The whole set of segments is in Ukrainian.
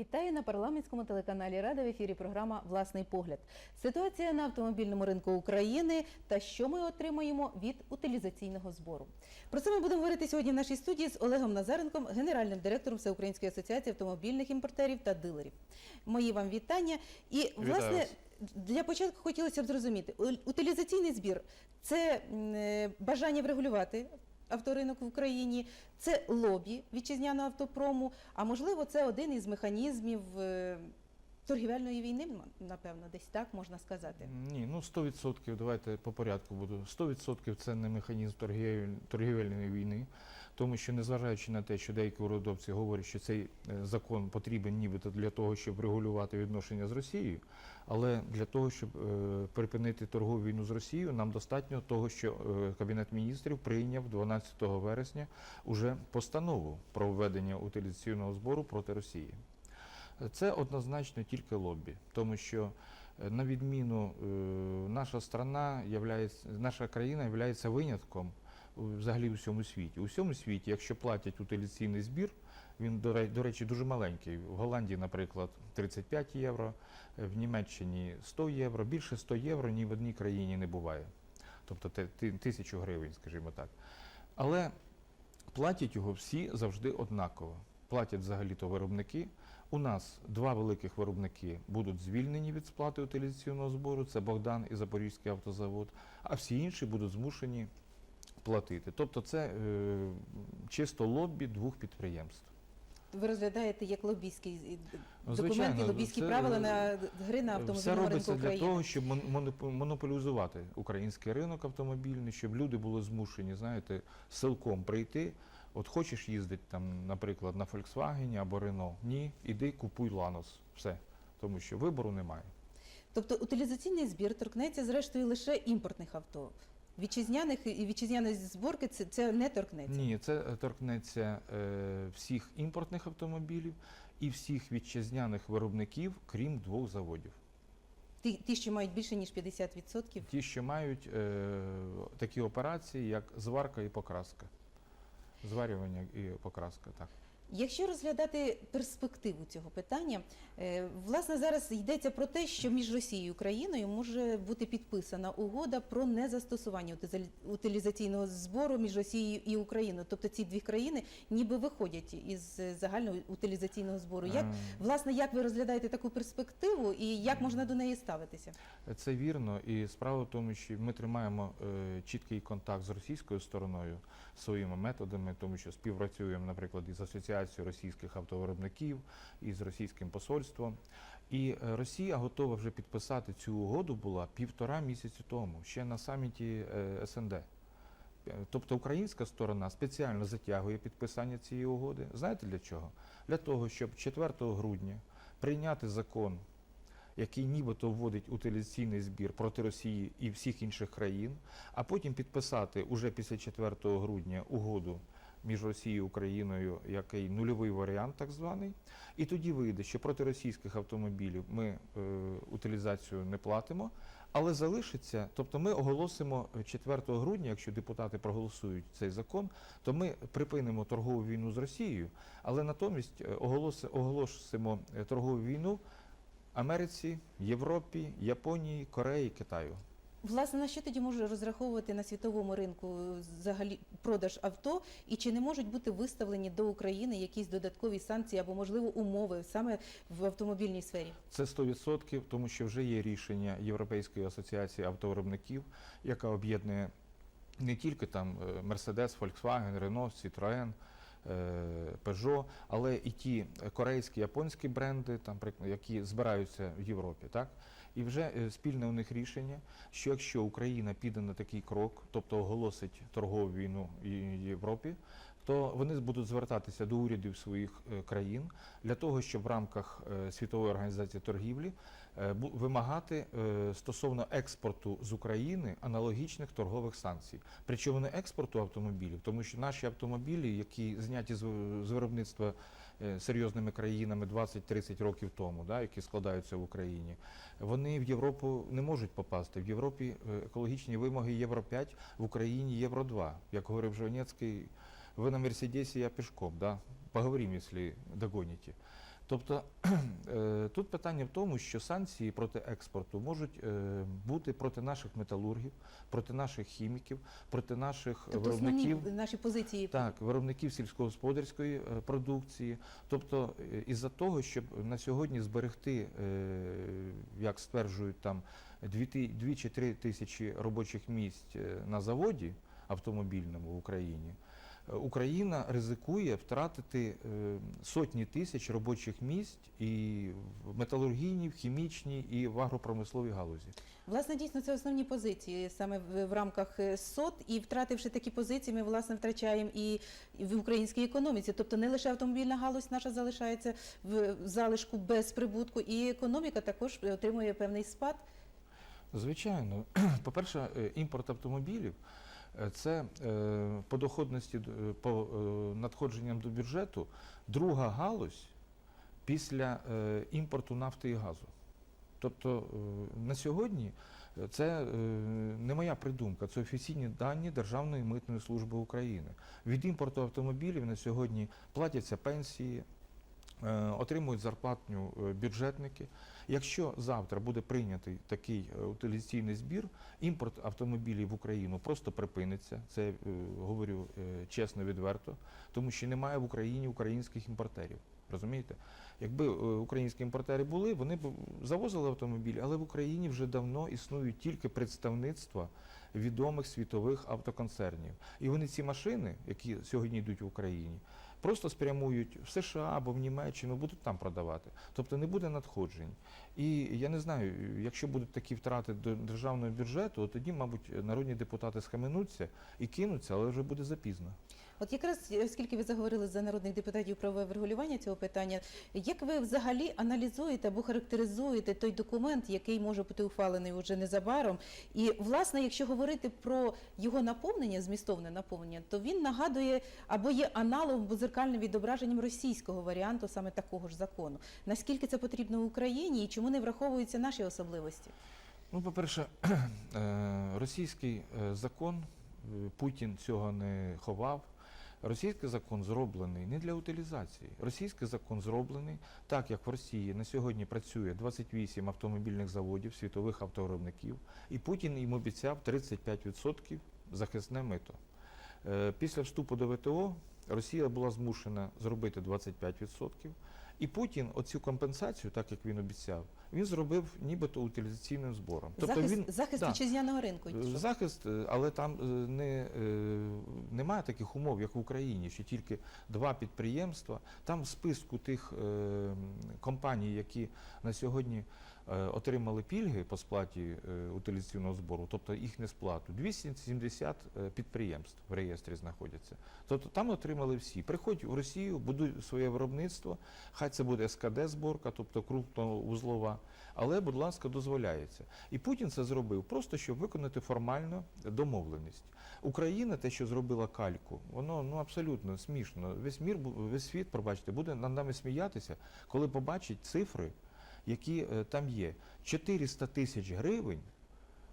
Вітаю на парламентському телеканалі Рада в ефірі. Програма Власний погляд. Ситуація на автомобільному ринку України та що ми отримаємо від утилізаційного збору. Про це ми будемо говорити сьогодні в нашій студії з Олегом Назаренком, генеральним директором Всеукраїнської асоціації автомобільних імпортерів та дилерів. Мої вам вітання. І власне вас. для початку хотілося б зрозуміти, утилізаційний збір це е, бажання врегулювати авторинок в Україні, це лобі вітчизняного автопрому, а можливо, це один із механізмів е, торгівельної війни, напевно, десь так можна сказати. Ні, ну 100%, давайте по порядку буду. 100% це не механізм торгівель- торгівельної війни, тому що незважаючи на те, що деякі урядовці говорять, що цей е, закон потрібен нібито для того, щоб регулювати відношення з Росією, але для того, щоб е, припинити торгову війну з Росією, нам достатньо того, що е, Кабінет міністрів прийняв 12 вересня уже постанову про введення утилізаційного збору проти Росії. Це однозначно тільки лобі, тому що на відміну наша страна являється, наша країна є винятком взагалі у всьому світі. У всьому світі, якщо платять утилізаційний збір, він до ре- до речі дуже маленький. В Голландії, наприклад, 35 євро, в Німеччині 100 євро. Більше 100 євро ні в одній країні не буває. Тобто тисячу гривень, скажімо так. Але платять його всі завжди однаково. Платять взагалі-то виробники. У нас два великих виробники будуть звільнені від сплати утилізаційного збору. Це Богдан і Запорізький автозавод, а всі інші будуть змушені платити. Тобто це е, чисто лобі двох підприємств. Ви розглядаєте як лобійський е, Ну, документи, звичайно, лобійські це, правила е, на гри на Все автомобільному робиться для того, щоб мон- монополізувати український ринок автомобільний, щоб люди були змушені, знаєте, силком прийти. От хочеш їздити там, наприклад, на Volkswagen або Renault, ні, іди купуй Lanos. Все. Тому що вибору немає. Тобто утилізаційний збір торкнеться зрештою лише імпортних авто. Вітчизняних і вітчизняної зборки це, це не торкнеться. Ні, це е, торкнеться е, всіх імпортних автомобілів і всіх вітчизняних виробників, крім двох заводів. Ті, ті, що мають більше ніж 50%. Ті, що мають е, такі операції, як зварка і покраска. Зварювання і покраска, так. Якщо розглядати перспективу цього питання, е, власне зараз йдеться про те, що між Росією і Україною може бути підписана угода про незастосування утилізаційного збору між Росією і Україною. Тобто ці дві країни ніби виходять із загального утилізаційного збору. Як власне як ви розглядаєте таку перспективу і як можна до неї ставитися? Це вірно, і справа в тому, що ми тримаємо е, чіткий контакт з російською стороною своїми методами, тому що співпрацюємо, наприклад, із асоціацією російських автовиробників, і з російським посольством. І е, Росія готова вже підписати цю угоду була півтора місяці тому, ще на саміті е, СНД. Е, Тобто українська сторона спеціально затягує підписання цієї угоди. Знаєте для чого? Для того, щоб 4 грудня прийняти закон, який нібито вводить утилізаційний збір проти Росії і всіх інших країн, а потім підписати уже після 4 грудня угоду між Росією і Україною, який нульовий варіант, так званий. І тоді вийде, що проти російських автомобілів ми е, утилізацію не платимо, але залишиться, тобто ми оголосимо 4 грудня, якщо депутати проголосують цей закон, то ми припинимо торгову війну з Росією, але натомість е, оголосимо е, торгову війну Америці, Європі, Японії, Кореї, Китаю. Власне, на що тоді може розраховувати на світовому ринку взагалі продаж авто, і чи не можуть бути виставлені до України якісь додаткові санкції або можливо умови саме в автомобільній сфері? Це 100%, тому що вже є рішення Європейської асоціації автовиробників, яка об'єднує не тільки там Mercedes, Volkswagen, Renault, Citroën, Peugeot, але і ті корейські, японські бренди, там, які збираються в Європі. Так? І вже е, спільне у них рішення, що якщо Україна піде на такий крок, тобто оголосить торгову війну Європі, то вони будуть звертатися до урядів своїх е, країн для того, щоб в рамках е, світової організації торгівлі е, вимагати стосовно експорту з України аналогічних торгових санкцій. Причому не експорту автомобілів, тому що наші автомобілі, які зняті з виробництва серйозними країнами 20-30 років тому, да, які складаються в Україні, вони в Європу не можуть попасти. В Європі екологічні вимоги Євро 5, в Україні Євро 2. Як говорив Жванецький, ви на Мерседесі, я пішком, да? поговоримо, якщо догоните. Тобто е, тут питання в тому, що санкції проти експорту можуть е, бути проти наших металургів, проти наших хіміків, проти наших Тобто виробників. наші позиції Так, виробників сільськогосподарської е, продукції. Тобто, із-за того, щоб на сьогодні зберегти, як стверджують там, 2 чи 3 тисячі робочих місць на заводі автомобільному в Україні, Україна ризикує втратити е, сотні тисяч робочих місць і в металургійній, в хімічній і в агропромисловій галузі. Власне, дійсно, це основні позиції саме в, рамках е, СОТ. І втративши такі позиції, ми власне втрачаємо і, в українській економіці. Тобто не лише автомобільна галузь наша залишається в залишку без прибутку, і економіка також отримує певний спад. Звичайно, по-перше, е, імпорт автомобілів е, це е, по доходності е, по е, надходженням до бюджету друга галузь після е, імпорту нафти і газу. Тобто е, на сьогодні е, це е, не моя придумка, це офіційні дані Державної митної служби України. Від імпорту автомобілів на сьогодні платяться пенсії, е, отримують зарплатню е, бюджетники. Якщо завтра буде прийнятий такий е, утилізаційний збір, імпорт автомобілів в Україну просто припиниться. Це е, говорю е, чесно, відверто, тому що немає в Україні українських імпортерів. Розумієте? Якби українські імпортери були, вони б завозили автомобілі, але в Україні вже давно існують тільки представництва відомих світових автоконцернів. І вони ці машини, які сьогодні йдуть в Україні, просто спрямують в США або в Німеччину, будуть там продавати. Тобто не буде надходжень. І я не знаю, якщо будуть такі втрати до державного бюджету, то тоді, мабуть, народні депутати схаменуться і кинуться, але вже буде запізно. От якраз оскільки ви заговорили за народних депутатів про врегулювання цього питання, як ви взагалі аналізуєте або характеризуєте той документ, який може бути ухвалений уже незабаром? І власне, якщо говорити про його наповнення, змістовне наповнення, то він нагадує або є аналогом або зеркальним відображенням російського варіанту саме такого ж закону. Наскільки це потрібно Україні і чому не враховуються наші особливості? Ну, по-перше, е, російський е, закон, е, Путін цього не ховав. Російський закон зроблений не для утилізації. Російський закон зроблений так, як в Росії на сьогодні працює 28 автомобільних заводів, світових автовиробників, і Путін їм обіцяв 35% захисне мито. Е, Після вступу до ВТО Росія була змушена зробити 25%. І Путін оцю компенсацію, так як він обіцяв, він зробив нібито утилізаційним збором. захист він захист да, вітчизняного ринку. Захист, е, але там е, не, е, немає таких умов, як в Україні, що тільки два підприємства. Там в списку тих е, компаній, які на сьогодні отримали пільги по сплаті е, утилізаційного збору, тобто їх не сплату, 270 е, підприємств в реєстрі знаходяться. Тобто там отримали всі. Приходь у Росію, будуй своє виробництво, хай це буде СКД зборка, тобто крупновузлова, але, будь ласка, дозволяється. І Путін це зробив просто, щоб виконати формально домовленість. Україна, те, що зробила кальку, воно ну абсолютно смішно. Весь мір, весь світ, пробачте, буде над нами сміятися, коли побачить цифри, які е, там є. 400 тисяч гривень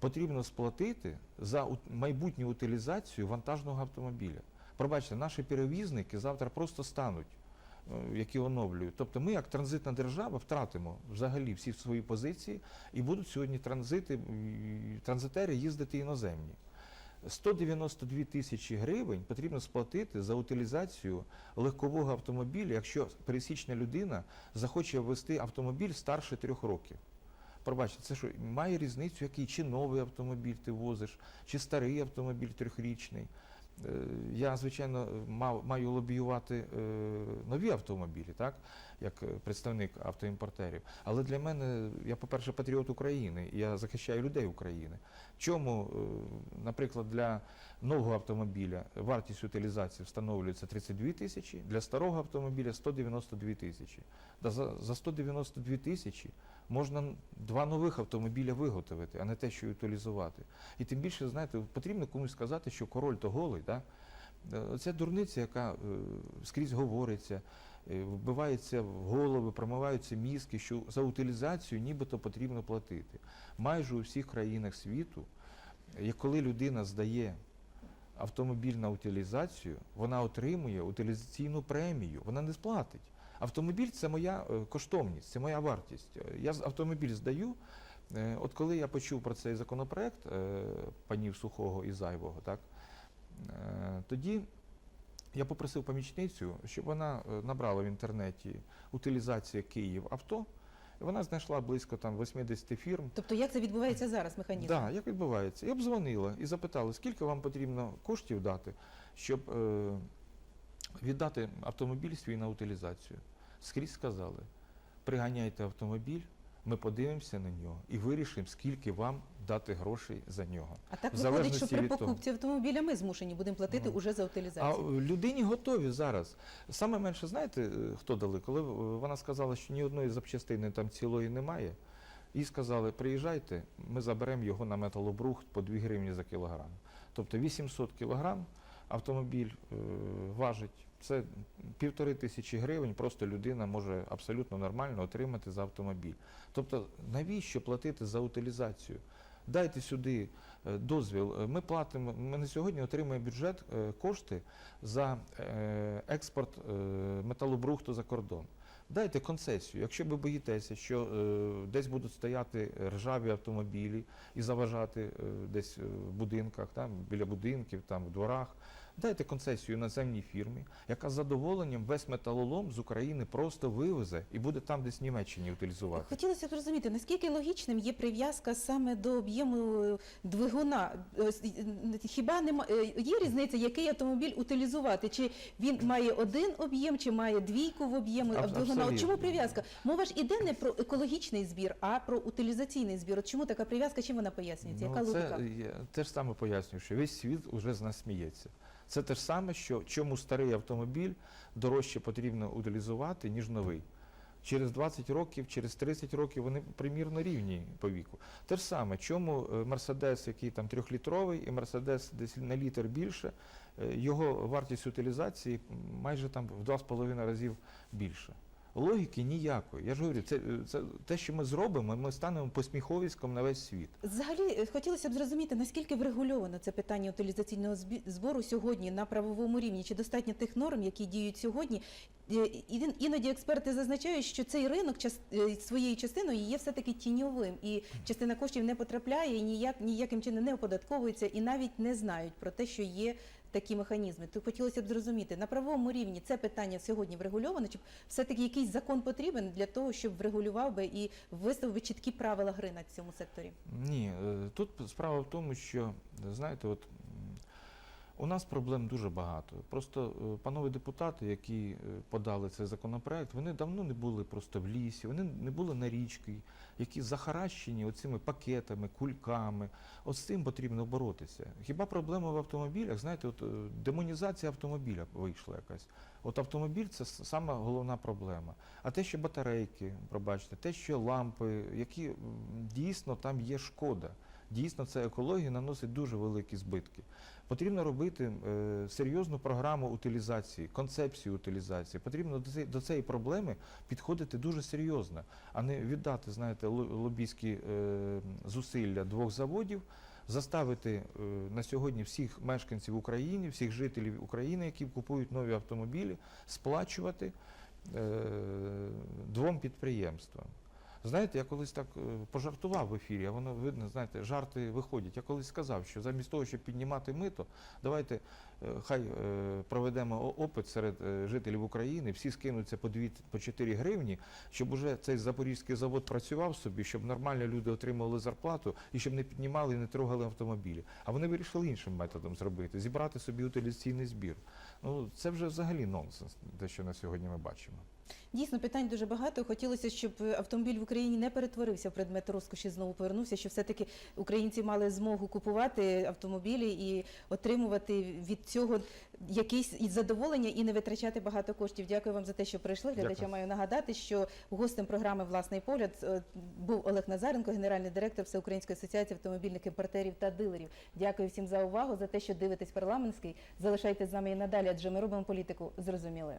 потрібно сплатити за ут- майбутню утилізацію вантажного автомобіля. Пробачте, наші перевізники завтра просто стануть, е, які оновлюють. Тобто ми, як транзитна держава, втратимо взагалі всі свої позиції і будуть сьогодні транзити, транзитери їздити іноземні. 192 тисячі гривень потрібно сплатити за утилізацію легкового автомобіля, якщо пересічна людина захоче ввести автомобіль старше трьох років. Пробачте, це що має різницю, який чи новий автомобіль ти возиш, чи старий автомобіль трьохрічний. Е, Я, звичайно, маю лобіювати е, нові автомобілі, так, як е, представник автоімпортерів. Але для мене, я, по-перше, патріот України, і я захищаю людей України. Чому, е, наприклад, для нового автомобіля вартість утилізації встановлюється 32 тисячі, для старого автомобіля 192 тисячі. За, за 192 тисячі можна два нових автомобіля виготовити, а не те, що утилізувати. І тим більше, знаєте, потрібно комусь сказати, що король то голий. Да? Е, Це дурниця, яка скрізь говориться, е, вбивається в голови, промиваються мізки, що за утилізацію нібито потрібно платити. Майже у всіх країнах світу, коли людина здає автомобіль на утилізацію, вона отримує утилізаційну премію, вона не сплатить. Автомобіль це моя е, коштовність, це моя вартість. Я автомобіль здаю. Е, От коли я почув про цей законопроект панів Сухого і Зайвого, так, тоді я попросив помічницю, щоб вона е, набрала в інтернеті утилізація Київ авто, і вона знайшла близько там 80 фірм. Тобто, як це відбувається зараз, механізм? Так, як відбувається? І обдзвонила і запитала, скільки вам потрібно коштів дати, щоб е, віддати автомобіль свій на утилізацію. Скрізь сказали, приганяйте автомобіль, ми подивимося на нього і вирішимо, скільки вам дати грошей за нього. А так виходить, що при покупці автомобіля ми змушені будемо платити Ну. уже за утилізацію. е, людині готові зараз. Саме менше, знаєте, е, хто дали? Коли е, вона сказала, що ні одної запчастини там цілої немає, їй сказали, приїжджайте, ми заберемо його на металобрухт по 2 гривні за кілограм. Тобто 800 кілограм автомобіль е, важить. Це півтори тисячі гривень, просто людина може абсолютно нормально отримати за автомобіль. Тобто, навіщо платити за утилізацію? Дайте сюди е, дозвіл. Е, Ми платимо. Ми на сьогодні отримує бюджет кошти за експорт металобрухту за кордон. Дайте концесію. Якщо ви боїтеся, що десь будуть стояти ржаві автомобілі і заважати десь в будинках, там, біля будинків, там, в дворах, дайте концесію іноземній фірмі, яка з задоволенням весь металолом з України просто вивезе і буде там десь в Німеччині утилізувати. Хотілося б зрозуміти, наскільки логічним є прив'язка саме до об'єму е, двигуна. Е, Хіба нема е, є різниця, який автомобіль утилізувати? Чи він має один об'єм, чи має двійку в об'єму двигуна? От чому прив'язка? Мова ж іде не про екологічний збір, а про утилізаційний збір. От чому така прив'язка? Чим вона пояснюється? Яка Ну, логіка? я те ж саме пояснюю, що весь світ уже з нас сміється. Це те ж саме, що чому старий автомобіль дорожче потрібно утилізувати, ніж новий. Через 20 років, через 30 років вони примірно рівні по віку. Те ж саме, чому е, Мерседес, який там трьохлітровий, і Мерседес десь на літр більше, е, його вартість утилізації майже там в 2,5 разів більше. Логіки ніякої. Я ж говорю, це, це те, що ми зробимо, ми станемо посміховиськом на весь світ. Взагалі е, хотілося б зрозуміти, наскільки врегульовано це питання утилізаційного збору сьогодні на правовому рівні. Чи достатньо тих норм, які діють сьогодні? Е, Іноді експерти зазначають, що цей ринок е, своєю частиною є все-таки тіньовим, і частина коштів не потрапляє, і ніяк ніяким чином не оподатковується, і навіть не знають про те, що є такі механізми. То хотілося б зрозуміти на правовому рівні це питання сьогодні врегульовано, чи все-таки якийсь закон потрібен для того, щоб врегулював би і виставив би чіткі правила гри на цьому секторі. Ні, е, тут справа в тому, що знаєте, от у нас проблем дуже багато. Просто е, панове депутати, які е, подали цей законопроект, вони давно не були просто в лісі, вони не були на річці, які захаращені оцими пакетами, кульками. От з цим потрібно боротися. Хіба проблема в автомобілях? Знаєте, от е, демонізація автомобіля вийшла якась. От автомобіль це с- сама головна проблема. А те, що батарейки, пробачте, те, що лампи, які дійсно там є шкода. Дійсно, це екологія наносить дуже великі збитки. Потрібно робити е, серйозну програму утилізації, концепцію утилізації. Потрібно до до цієї проблеми підходити дуже серйозно, а не віддати, знаєте, ло- лобійські е, зусилля двох заводів, заставити е, на сьогодні всіх мешканців України, всіх жителів України, які купують нові автомобілі, сплачувати е, двом підприємствам. Знаєте, я колись так е, пожартував в ефірі, а воно видно, знаєте, жарти виходять. Я колись сказав, що замість того, щоб піднімати мито, давайте е, хай е, проведемо опит серед жителів України, всі скинуться по 2, по 4 гривні, щоб уже цей запорізький завод працював собі, щоб нормально люди отримували зарплату і щоб не піднімали і не трогали автомобілі. А вони вирішили іншим методом зробити, зібрати собі утилізаційний збір. Ну це вже взагалі нонсенс, те, що на сьогодні ми бачимо. Дійсно, питань дуже багато. Хотілося, щоб автомобіль в Україні не перетворився в предмет розкоші, знову повернувся, щоб все-таки українці мали змогу купувати автомобілі і отримувати від цього якесь і задоволення і не витрачати багато коштів. Дякую вам за те, що прийшли. Глядачам Дякую. маю нагадати, що гостем програми Власний погляд е, був Олег Назаренко, генеральний директор Всеукраїнської асоціації автомобільних імпортерів та дилерів. Дякую всім за увагу, за те, що дивитесь парламентський. Залишайтесь з нами і надалі, адже ми робимо політику зрозумілою.